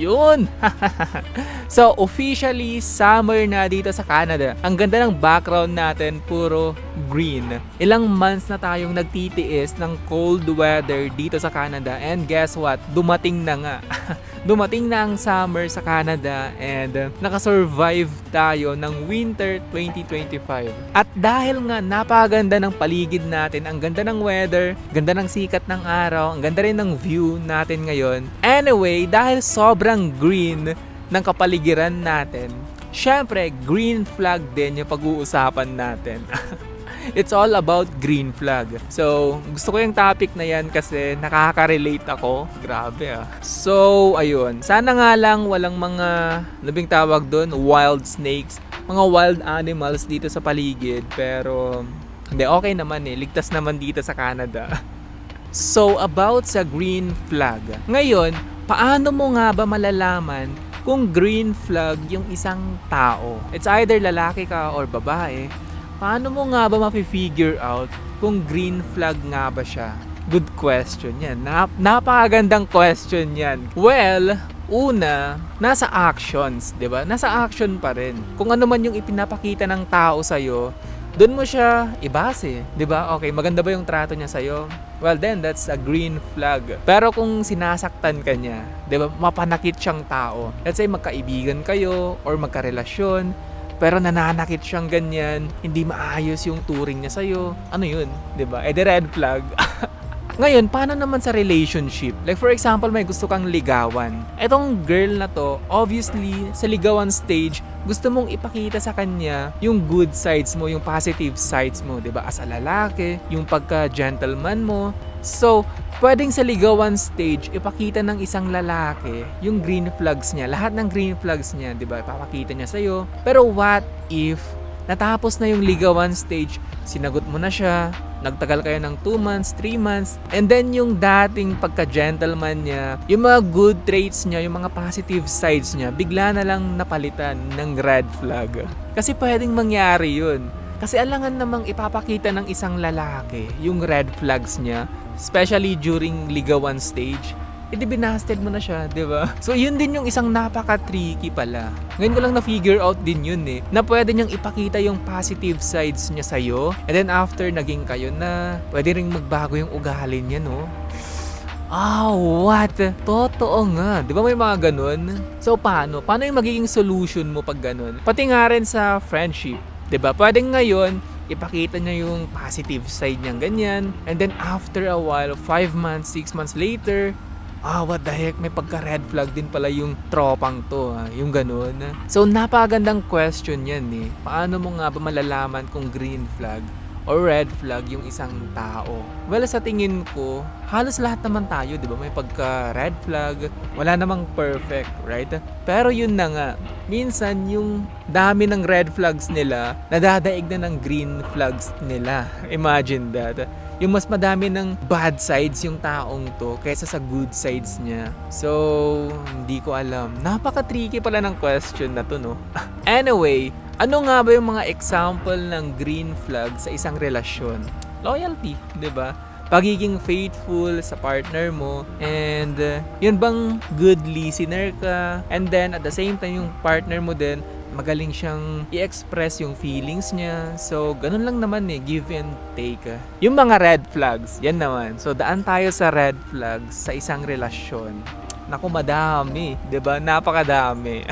Yun! so, officially, summer na dito sa Canada. Ang ganda ng background natin, puro green. Ilang months na tayong nagtitiis ng cold weather dito sa Canada. And guess what? Dumating na nga. Dumating na ang summer sa Canada and uh, nakasurvive tayo ng winter 2025. At dahil nga napakaganda ng paligid natin, ang ganda ng weather, ganda ng sikat ng araw, ang ganda rin ng view natin ngayon. Anyway, dahil sobrang green ng kapaligiran natin, syempre green flag din yung pag-uusapan natin. It's all about green flag. So, gusto ko yung topic na yan kasi nakaka-relate ako. Grabe ah. So, ayun. Sana nga lang walang mga, labing tawag doon, wild snakes, mga wild animals dito sa paligid. Pero, hindi, okay naman eh. Ligtas naman dito sa Canada. So, about sa green flag. Ngayon, paano mo nga ba malalaman kung green flag yung isang tao? It's either lalaki ka or babae. Paano mo nga ba mapi-figure out kung green flag nga ba siya? Good question yan. Nap- napakagandang question yan. Well, una, nasa actions, 'di ba? Nasa action pa rin. Kung ano man yung ipinapakita ng tao sa doon mo siya ibase, 'di ba? Okay, maganda ba yung trato niya sa Well, then that's a green flag. Pero kung sinasaktan ka niya, 'di ba? Mapanakit siyang tao. Let's say magkaibigan kayo or magkarelasyon, pero nananakit siyang ganyan, hindi maayos yung turing niya sa'yo, ano yun, 'di ba? Eh, the red flag. Ngayon, paano naman sa relationship? Like for example, may gusto kang ligawan. Etong girl na to, obviously, sa ligawan stage, gusto mong ipakita sa kanya yung good sides mo, yung positive sides mo, 'di ba? As a lalaki, yung pagka-gentleman mo. So, pwedeng sa ligawan stage, ipakita ng isang lalaki yung green flags niya. Lahat ng green flags niya, 'di ba? Ipapakita niya sa iyo. Pero what if natapos na yung ligawan stage, sinagot mo na siya, nagtagal kayo ng 2 months, 3 months, and then yung dating pagka-gentleman niya, yung mga good traits niya, yung mga positive sides niya, bigla na lang napalitan ng red flag. Kasi pwedeng mangyari yun. Kasi alangan namang ipapakita ng isang lalaki yung red flags niya, especially during ligawan stage edi binasted mo na siya, di ba? So, yun din yung isang napaka-tricky pala. Ngayon ko lang na-figure out din yun eh, na pwede niyang ipakita yung positive sides niya sa'yo, and then after naging kayo na, pwede ring magbago yung ugali niya, no? Ah, what? Totoo nga. Di ba may mga ganun? So, paano? Paano yung magiging solution mo pag ganun? Pati nga rin sa friendship. Di ba? Pwedeng ngayon, ipakita niya yung positive side niyang ganyan. And then after a while, 5 months, 6 months later, ah, what the heck, may pagka-red flag din pala yung tropang to, ha? yung ganun. So, napagandang question yan eh. Paano mo nga ba malalaman kung green flag or red flag yung isang tao? Well, sa tingin ko, halos lahat naman tayo, di ba? May pagka-red flag, wala namang perfect, right? Pero yun na nga, minsan yung dami ng red flags nila, nadadaig na ng green flags nila. Imagine that yung mas madami ng bad sides yung taong to kaysa sa good sides niya. So, hindi ko alam. Napaka-tricky pala ng question na to, no? anyway, ano nga ba yung mga example ng green flag sa isang relasyon? Loyalty, 'di ba? Pagiging faithful sa partner mo and uh, yun bang good listener ka and then at the same time yung partner mo din magaling siyang i-express yung feelings niya. So, ganun lang naman eh, give and take. ah. Yung mga red flags, yan naman. So, daan tayo sa red flags sa isang relasyon. Naku, madami. ba Napakadami.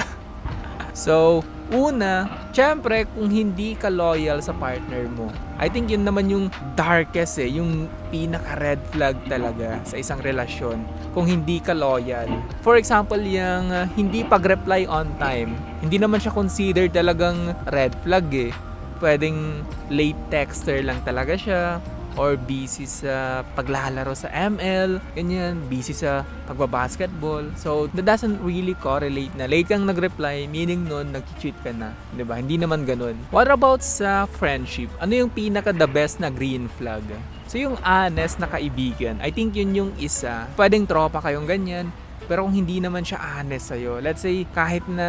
so, una, syempre, kung hindi ka loyal sa partner mo, I think yun naman yung darkest eh, yung pinaka-red flag talaga sa isang relasyon kung hindi ka loyal. For example, yung uh, hindi pag-reply on time, hindi naman siya considered talagang red flag eh. Pwedeng late texter lang talaga siya or busy sa paglalaro sa ML, ganyan, busy sa pagbabasketball. So, that doesn't really correlate na late kang nag-reply, meaning nun, nag-cheat ka na. ba Hindi naman ganun. What about sa friendship? Ano yung pinaka the best na green flag? So, yung honest na kaibigan, I think yun yung isa. Pwedeng tropa kayong ganyan, pero kung hindi naman siya honest sa'yo, let's say, kahit na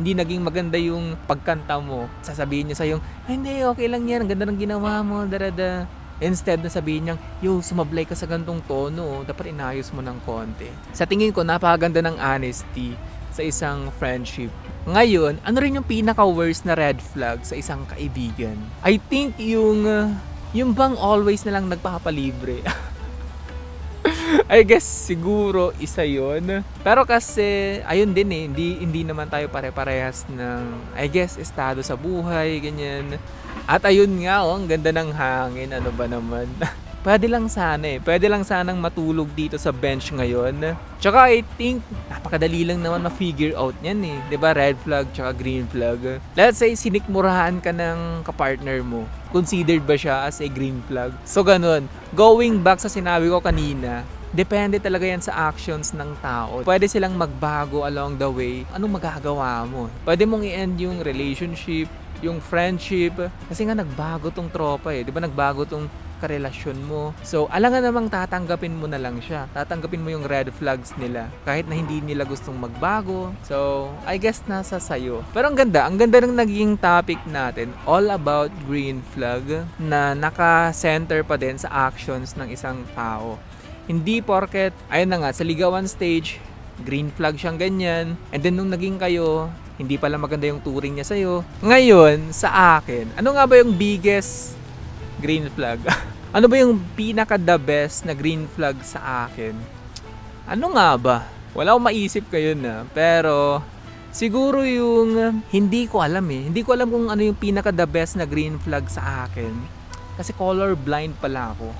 hindi naging maganda yung pagkanta mo, sasabihin niya sa'yo, "Ay, hindi, okay lang yan, ganda ng ginawa mo, darada. Instead na sabihin niyang, yo, sumablay ka sa gantong tono, dapat inayos mo ng konti. Sa tingin ko, napakaganda ng honesty sa isang friendship. Ngayon, ano rin yung pinaka-worst na red flag sa isang kaibigan? I think yung, uh, yung bang always na lang nagpapalibre. I guess siguro isa yon. Pero kasi ayun din eh, hindi hindi naman tayo pare-parehas ng I guess estado sa buhay, ganyan. At ayun nga oh, ang ganda ng hangin, ano ba naman. Pwede lang sana eh. Pwede lang sanang matulog dito sa bench ngayon. Tsaka I think, napakadali lang naman ma-figure out niyan eh. ba Red flag tsaka green flag. Let's say, sinikmurahan ka ng kapartner mo. Considered ba siya as a green flag? So ganun. Going back sa sinabi ko kanina, Depende talaga yan sa actions ng tao. Pwede silang magbago along the way. Anong magagawa mo? Pwede mong i-end yung relationship, yung friendship. Kasi nga nagbago tong tropa eh. Di ba nagbago tong karelasyon mo. So, alangan namang tatanggapin mo na lang siya. Tatanggapin mo yung red flags nila. Kahit na hindi nila gustong magbago. So, I guess nasa sayo. Pero ang ganda. Ang ganda ng naging topic natin. All about green flag na naka-center pa din sa actions ng isang tao. Hindi porket, ayun na nga, sa ligawan stage, green flag siyang ganyan. And then nung naging kayo, hindi pala maganda yung touring niya sa'yo. Ngayon, sa akin, ano nga ba yung biggest green flag? ano ba yung pinaka the best na green flag sa akin? Ano nga ba? Wala akong maisip kayo na. Pero, siguro yung hindi ko alam eh. Hindi ko alam kung ano yung pinaka the best na green flag sa akin. Kasi color blind pala ako.